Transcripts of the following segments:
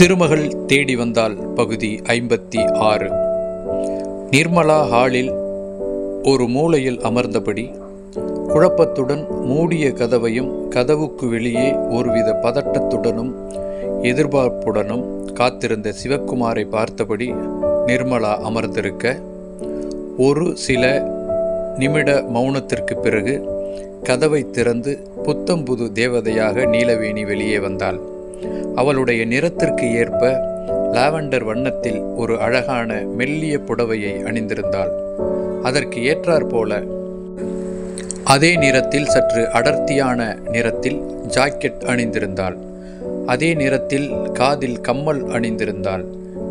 திருமகள் தேடி வந்தால் பகுதி ஐம்பத்தி ஆறு. நிர்மலா ஹாலில் ஒரு மூலையில் அமர்ந்தபடி குழப்பத்துடன் மூடிய கதவையும் கதவுக்கு வெளியே ஒருவித பதட்டத்துடனும் எதிர்பார்ப்புடனும் காத்திருந்த சிவக்குமாரை பார்த்தபடி நிர்மலா அமர்ந்திருக்க ஒரு சில நிமிட மௌனத்திற்கு பிறகு கதவை திறந்து புத்தம்புது தேவதையாக நீலவேணி வெளியே வந்தாள். அவளுடைய நிறத்திற்கு ஏற்ப லாவெண்டர் வண்ணத்தில் ஒரு அழகான மெல்லிய புடவையை அணிந்திருந்தாள். அதற்கு ஏற்றாற்போல அதே நிறத்தில் சற்று அடர்த்தியான நிறத்தில் ஜாக்கெட் அணிந்திருந்தாள். அதே நிறத்தில் காதில் கம்மல் அணிந்திருந்தாள்.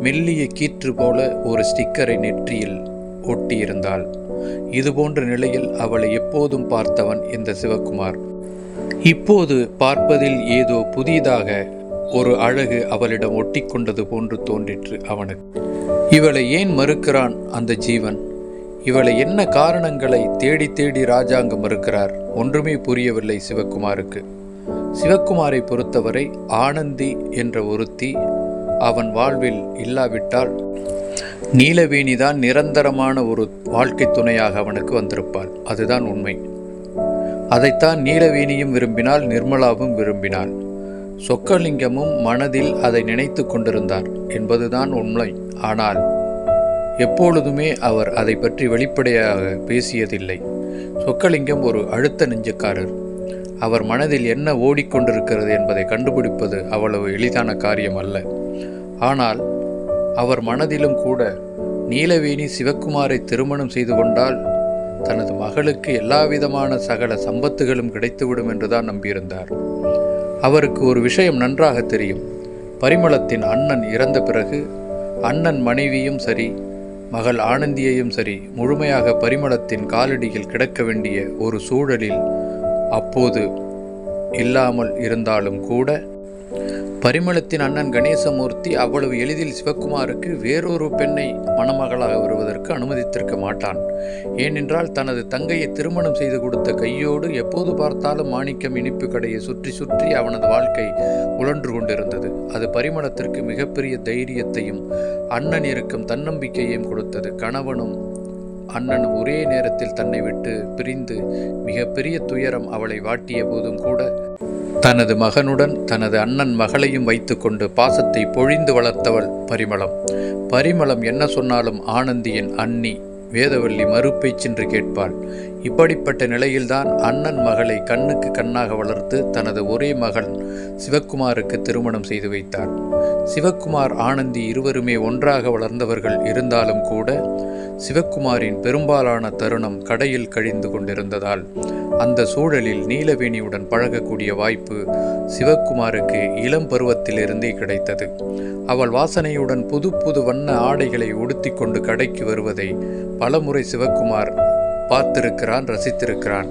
மெல்லிய கீற்று போல ஒரு ஸ்டிக்கரை நெற்றியில் ஒட்டியிருந்தாள். இதுபோன்ற நிலையில் அவளை எப்போதும் பார்த்தவன் இந்த சிவகுமார். இப்போது பார்ப்பதில் ஏதோ புதிதாக ஒரு அழகு அவளிடம் ஒட்டிக்கொண்டது போன்று தோன்றிற்று அவனுக்கு. இவளை ஏன் மறுக்கிறான் அந்த ஜீவன்? இவளை என்ன காரணங்களை தேடி தேடி ராஜாங்கம் மறுக்கிறார்? ஒன்றுமே புரியவில்லை சிவக்குமாருக்கு. சிவக்குமாரை பொறுத்தவரை ஆனந்தி என்ற ஒருத்தி அவன் வாழ்வில் இல்லாவிட்டால் நீலவேணிதான் நிரந்தரமான ஒரு வாழ்க்கை துணையாக அவனுக்கு வந்திருப்பாள். அதுதான் உண்மை. அதைத்தான் நீலவேணியும் விரும்பினால் நிர்மலாவும் விரும்பினாள். சொக்கலிங்கமும் மனதில் அதை நினைத்து கொண்டிருந்தார் என்பதுதான் உண்மை. ஆனால் எப்பொழுதுமே அவர் அதை பற்றி வெளிப்படையாக பேசியதில்லை. சொக்கலிங்கம் ஒரு அழுத்த நெஞ்சுக்காரர். அவர் மனதில் என்ன ஓடிக்கொண்டிருக்கிறது என்பதை கண்டுபிடிப்பது அவ்வளவு எளிதான காரியம் அல்ல ஆனால் அவர் மனதிலும் கூட நீலவேணி சிவக்குமாரை திருமணம் செய்து கொண்டால் தனது மகளுக்கு எல்லாவிதமான சகல சம்பத்துகளும் கிடைத்துவிடும் என்றுதான் நம்பியிருந்தார். அவருக்கு ஒரு விஷயம் நன்றாக தெரியும். பரிமளத்தின் அண்ணன் இறந்த பிறகு அண்ணன் மனைவியும் சரி மகள் ஆனந்தியையும் சரி முழுமையாக பரிமளத்தின் காலடியில் கிடக்க வேண்டிய ஒரு சூழலில் அப்போது இல்லாமல் இருந்தாலும் கூட பரிமளத்தின் அண்ணன் கணேசமூர்த்தி அவ்வளவு எளிதில் சிவக்குமாருக்கு வேறொரு பெண்ணை மணமகளாக வருவதற்கு அனுமதித்திருக்க மாட்டான். ஏனென்றால் தனது தங்கையை திருமணம் செய்து கொடுத்த கையோடு எப்போது பார்த்தாலும் மாணிக்கம் இனிப்பு கடையை சுற்றி சுற்றி அவனது வாழ்க்கை உழன்று கொண்டிருந்தது. அது பரிமளத்திற்கு மிகப்பெரிய தைரியத்தையும் அண்ணன் இருக்கும் தன்னம்பிக்கையையும் கொடுத்தது. கணவனும் அண்ணனும் ஒரே நேரத்தில் தன்னை விட்டு பிரிந்து மிகப்பெரிய துயரம் அவளை வாட்டிய போதும் கூட தனது மகனுடன் தனது அண்ணன் மகளையும் வைத்துக்கொண்டு பாசத்தை பொழிந்து வளர்த்தவள் பரிமளம். பரிமளம் என்ன சொன்னாலும் ஆனந்தியின் அண்ணி வேதவல்லி மறுப்பேச்சென்று கேட்பாள். இப்படிப்பட்ட நிலையில்தான் அண்ணன் மகளை கண்ணுக்கு கண்ணாக வளர்த்து தனது ஒரே மகன் சிவக்குமாருக்கு திருமணம் செய்து வைத்தார். சிவக்குமார் ஆனந்தி இருவருமே ஒன்றாக வளர்ந்தவர்கள் இருந்தாலும் கூட சிவக்குமாரின் பெரும்பாலான தருணம் கடையில் கழிந்து கொண்டிருந்ததால் அந்த சூழலில் நீலவேணியுடன் பழகக்கூடிய வாய்ப்பு சிவக்குமாருக்கு இளம் பருவத்திலிருந்தே கிடைத்தது. அவள் வாசனையுடன் புது புது வண்ண ஆடைகளை உடுத்திக்கொண்டு கடைக்கு வருவதை பலமுறை சிவக்குமார் பார்த்திருக்கிறான் ரசித்திருக்கிறான்.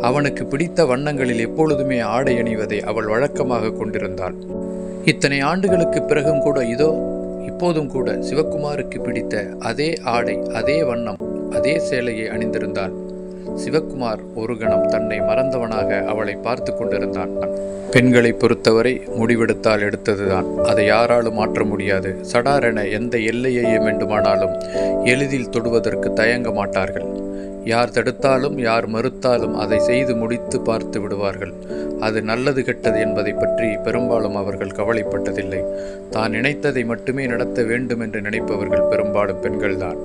அவனுக்கு பிடித்த வண்ணங்களில் எப்பொழுதுமே ஆடை அணிவதை அவள் வழக்கமாக கொண்டிருந்தாள். இத்தனை ஆண்டுகளுக்கு பிறகும் கூட இதோ இப்போதும் கூட சிவக்குமாருக்கு பிடித்த அதே ஆடை அதே வண்ணம் அதே சேலையை அணிந்திருந்தாள். சிவக்குமார் ஒரு கணம் தன்னை மறந்தவனாக அவளை பார்த்து கொண்டிருந்தான். பெண்களை பொறுத்தவரை முடிவெடுத்தால் எடுத்ததுதான். அதை யாராலும் மாற்ற முடியாது. சடாரென எந்த எல்லையையும் வேண்டுமானாலும் எளிதில் தொடுவதற்கு தயங்க மாட்டார்கள். யார் தடுத்தாலும் யார் மறுத்தாலும் அதை செய்து முடித்து பார்த்து விடுவார்கள். அது நல்லது கெட்டது என்பதை பற்றி பெரும்பாலும் அவர்கள் கவலைப்பட்டதில்லை. தான் நினைத்ததை மட்டுமே நடத்த வேண்டும் என்று நினைப்பவர்கள் பெரும்பாலும் பெண்கள்தான்.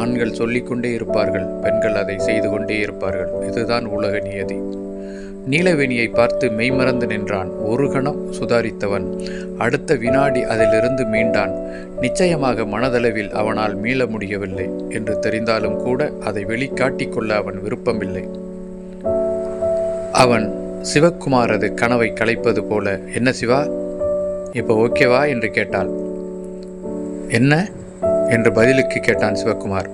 ஆண்கள் சொல்லிக்கொண்டே இருப்பார்கள் பெண்கள் அதை செய்து கொண்டே இருப்பார்கள். இதுதான் உலக நியதி. நீலவேணியை பார்த்து மெய்மறந்து நின்றான். ஒரு கணம் சுதாரித்தவன். அடுத்த வினாடி அதிலிருந்து மீண்டான். நிச்சயமாக மனதளவில் அவனால் மீள முடியவில்லை என்று தெரிந்தாலும் கூட அதை வெளிக்காட்டிக் கொள்ள அவன் விருப்பமில்லை. அவன் சிவக்குமாரது கனவை கலைப்பது போல என்ன சிவா? இப்போ ஓகேவா என்று கேட்டாள். என்ன? என்று பதிலுக்கு கேட்டான் சிவக்குமார்.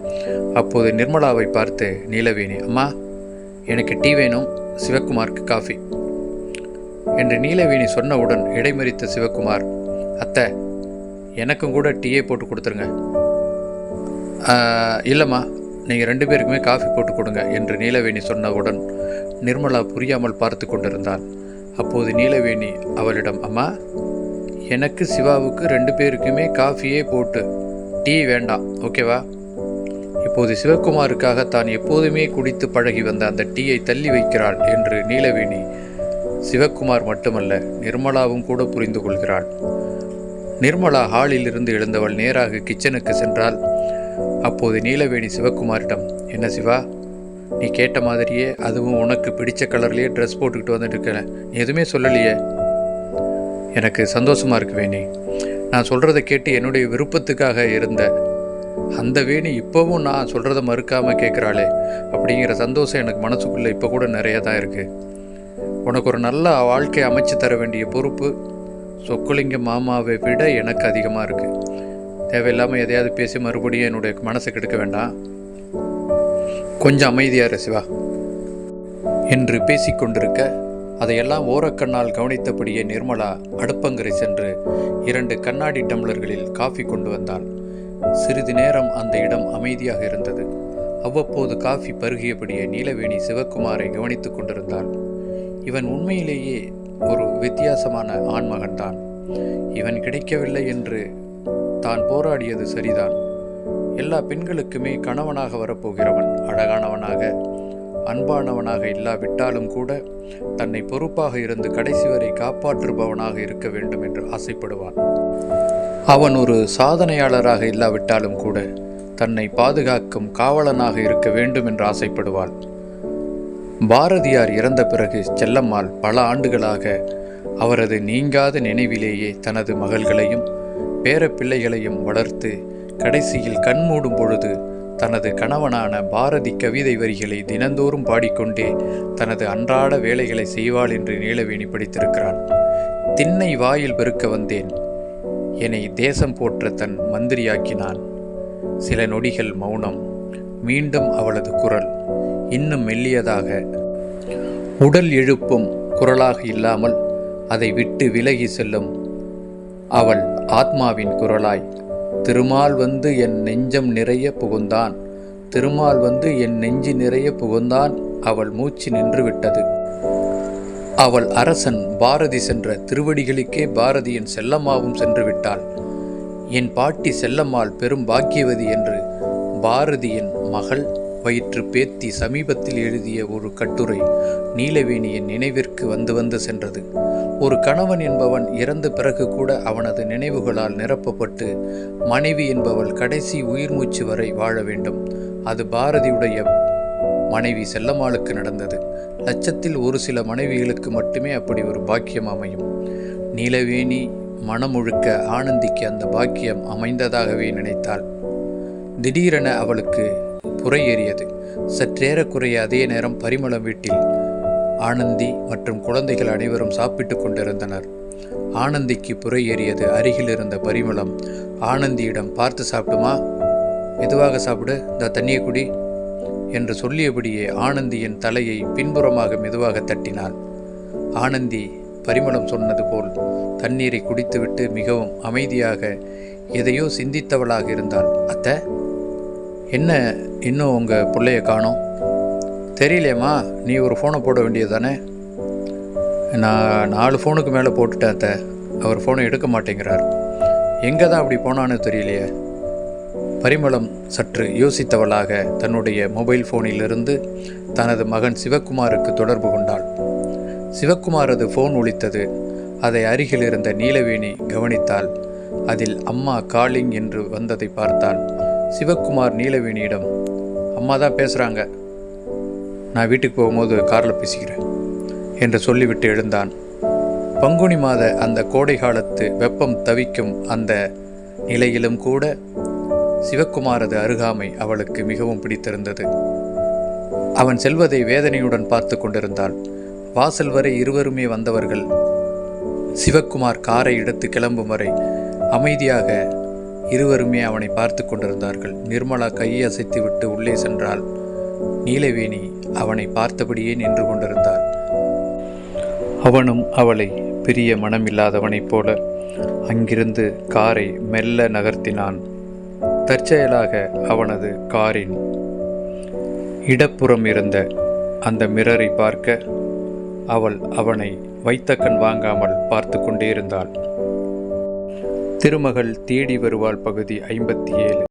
அப்போது நிர்மலாவை பார்த்து நீலவேணி அம்மா எனக்கு டீ வேணும். சிவக்குமாருக்கு காஃபி. என்று நீலவேணி சொன்னவுடன் இடைமறித்த சிவக்குமார் அத்தை எனக்கும் கூட டீயே போட்டு கொடுத்துருங்க. இல்லைம்மா நீங்கள் ரெண்டு பேருக்குமே காஃபி போட்டு கொடுங்க என்று நீலவேணி சொன்னவுடன் நிர்மலா புரியாமல் பார்த்து கொண்டிருந்தாள் அப்போது நீலவேணி அவளிடம் அம்மா எனக்கு சிவாவுக்கு ரெண்டு பேருக்குமே காஃபியே போட்டு டீ வேண்டாம் ஓகேவா? அப்போது சிவகுமாருக்காக தான் எப்போதுமே குடித்து பழகி வந்த அந்த டீயை தள்ளி வைக்கிறாள் என்று நீலவேணி. சிவகுமார் மட்டுமல்ல நிர்மலாவும் கூட புரிந்து கொள்கிறாள். நிர்மலா ஹாலில் இருந்து எழுந்தவள் நேராக கிச்சனுக்கு சென்றால் அப்போது நீலவேணி சிவகுமாரிடம் என்ன சிவா நீ கேட்ட மாதிரியே அதுவும் உனக்கு பிடிச்ச கலர்லேயே ட்ரெஸ் போட்டுக்கிட்டு வந்துட்டு இருக்கேன் நீ எதுவுமே சொல்லலையே? எனக்கு சந்தோஷமாக இருக்கு வேணி. நான் சொல்கிறத கேட்டு என்னுடைய விருப்பத்துக்காக இருந்த அந்த வேணி இப்போவும் நான் சொல்கிறத மறுக்காமல் கேட்குறாளே அப்படிங்கிற சந்தோஷம் எனக்கு மனசுக்குள்ளே இப்போ கூட நிறைய தான் இருக்குது உனக்கு ஒரு நல்ல வாழ்க்கை அமைச்சு தர வேண்டிய பொறுப்பு சொக்குலிங்க மாமாவை விட எனக்கு அதிகமாக இருக்குது தேவையில்லாமல் எதையாவது பேசி மறுபடியும் என்னுடைய மனசை கெடுக்க வேண்டாம். கொஞ்சம் அமைதியாக சிவா. என்று பேசிக்கொண்டிருக்க அதையெல்லாம் ஓரக்கண்ணால் கவனித்தபடியே நிர்மலா அடுப்பங்கரை சென்று இரண்டு கண்ணாடி டம்ளர்களில் காஃபி கொண்டு வந்தாள் சிறிது நேரம் அந்த இடம் அமைதியாக இருந்தது. அவ்வப்போது காஃபி பருகியபடியே நீலவேணி சிவக்குமாரை கவனித்துக் கொண்டிருந்தாள். இவன் உண்மையிலேயே ஒரு வித்தியாசமான ஆண்மகன்தான். இவன் கிடைக்கவில்லை என்று தான் போராடியது சரிதான். எல்லா பெண்களுக்குமே கணவனாக வரப்போகிறவன் அழகானவனாக அன்பானவனாக இல்லாவிட்டாலும் கூட தன்னை பொறுப்பாக இருந்து கடைசி வரை காப்பாற்றுபவனாக இருக்க வேண்டும் என்று ஆசைப்படுவான். அவன் ஒரு சாதனையாளராக இல்லாவிட்டாலும் கூட தன்னை பாதுகாக்கும் காவலனாக இருக்க வேண்டும் என்று ஆசைப்படுவாள். பாரதியார் இறந்த பிறகு செல்லம்மாள் பல ஆண்டுகளாக அவரது நீங்காத நினைவிலேயே தனது மகள்களையும் பேரப்பிள்ளைகளையும் வளர்த்து கடைசியில் கண்மூடும் பொழுது தனது கணவனான பாரதி கவிதை வரிகளை தினந்தோறும் பாடிக்கொண்டே தனது அன்றாட வேலைகளை செய்வாள் என்று நீலவேணி படித்திருக்கிறான். திண்ணை வாயில் பெருக்க வந்தேன். என்னை தேசம் போற்ற தன் மந்திரியாக்கினான். சில நொடிகள் மௌனம் மீண்டும் அவளது குரல் இன்னும் மெல்லியதாக உடல் எழுப்பும் குரலாக இல்லாமல் அதை விட்டு விலகி செல்லும் அவள் ஆத்மாவின் குரலாய் திருமால் வந்து என் நெஞ்சம் நிறைய புகுந்தான் திருமால் வந்து என் நெஞ்சு நிறைய புகுந்தான் அவள் மூச்சு நின்றுவிட்டது அவள் அரசன் பாரதி சென்ற திருவடிகளுக்கே பாரதியின் செல்லம்மாவும் சென்று விட்டாள் என் பாட்டி செல்லம்மாள் பெரும் பாக்கியவதி என்று பாரதியின் மகள் வயிற்று பேத்தி சமீபத்தில் எழுதிய ஒரு கட்டுரை நீலவேணியின் நினைவிற்கு வந்து வந்து சென்றது. ஒரு கணவன் என்பவன் இறந்த பிறகு கூட அவனது நினைவுகளால் நிரப்பப்பட்டு மனைவி என்பவள் கடைசி உயிர் மூச்சு வரை வாழ வேண்டும். அது பாரதியுடைய மனைவி செல்லம்மாளுக்கு நடந்தது. லட்சத்தில் ஒரு சில மனைவிகளுக்கு மட்டுமே அப்படி ஒரு பாக்கியம் அமையும். நீலவேணி மனமுழுக்க ஆனந்திக்கு அந்த பாக்கியம் அமைந்ததாகவே நினைத்தாள். திடீரென அவளுக்கு புறை ஏறியது சற்றேறக்குறைய அதே நேரம் பரிமளம் வீட்டில் ஆனந்தி மற்றும் குழந்தைகள் அனைவரும் சாப்பிட்டு கொண்டிருந்தனர். ஆனந்திக்கு புறை ஏறியது அருகில் இருந்த பரிமளம். ஆனந்தியிடம் பார்த்து சாப்பிடுமா? மெதுவாக சாப்பிடு. இந்த தண்ணியை குடி. என்று சொல்லியபடியே ஆனந்தியின் தலையை பின்புறமாக மெதுவாக தட்டினாள். ஆனந்தி பரிமளம் சொன்னது போல் தண்ணீரை குடித்துவிட்டு மிகவும் அமைதியாக எதையோ சிந்தித்தவளாக இருந்தாள். அத்தை என்ன இன்னும் உங்கள் பிள்ளைய காணோம்? தெரியலையம்மா நீ ஒரு ஃபோனை போட வேண்டியது தானே நான் நாலு ஃபோனுக்கு மேலே போட்டுட்டேன் அத்தை. அவர் ஃபோனை எடுக்க மாட்டேங்கிறார். எங்கே தான் அப்படி போனான்னு தெரியலையே. பரிமளம் சற்று யோசித்தவளாக தன்னுடைய மொபைல் ஃபோனிலிருந்து தனது மகன் சிவக்குமாருக்கு தொடர்பு கொண்டாள். சிவக்குமாரது ஃபோன் ஒழித்தது. அதை அருகில் இருந்த நீலவேணி கவனித்தாள். அதில் அம்மா காலிங் என்று வந்ததை பார்த்தாள். சிவக்குமார் நீலவேணியிடம் அம்மா தான் பேசுகிறாங்க நான் வீட்டுக்கு போகும்போது காரில் பேசிக்கிறேன் என்று சொல்லிவிட்டு எழுந்தான். பங்குனி மாத அந்த கோடை காலத்து வெப்பம் தவிக்கும் அந்த நிலையிலும் கூட சிவக்குமாரது அருகாமை அவளுக்கு மிகவும் பிடித்திருந்தது. அவன் செல்வதை வேதனையுடன் பார்த்து கொண்டிருந்தாள். வாசல் வரை இருவருமே வந்தவர்கள். சிவக்குமார் காரை எடுத்து கிளம்பும் வரை அமைதியாக இருவருமே அவனை பார்த்து கொண்டிருந்தார்கள். நிர்மலா கையை அசைத்துவிட்டு உள்ளே சென்றாள். நீலவேணி அவனை பார்த்தபடியே நின்று கொண்டிருந்தாள். அவனும் அவளை பெரிய மனமில்லாதவனைப் போல அங்கிருந்து காரை மெல்ல நகர்த்தினான். தற்செயலாக அவனது காரின் இடப்புறம் இருந்த அந்த மிரரை பார்க்க அவள் அவனை வைத்த கண் வாங்காமல் பார்த்து கொண்டே இருந்தாள். திருமகள் தேடி வருவாள் பகுதி ஐம்பத்தி ஏழு.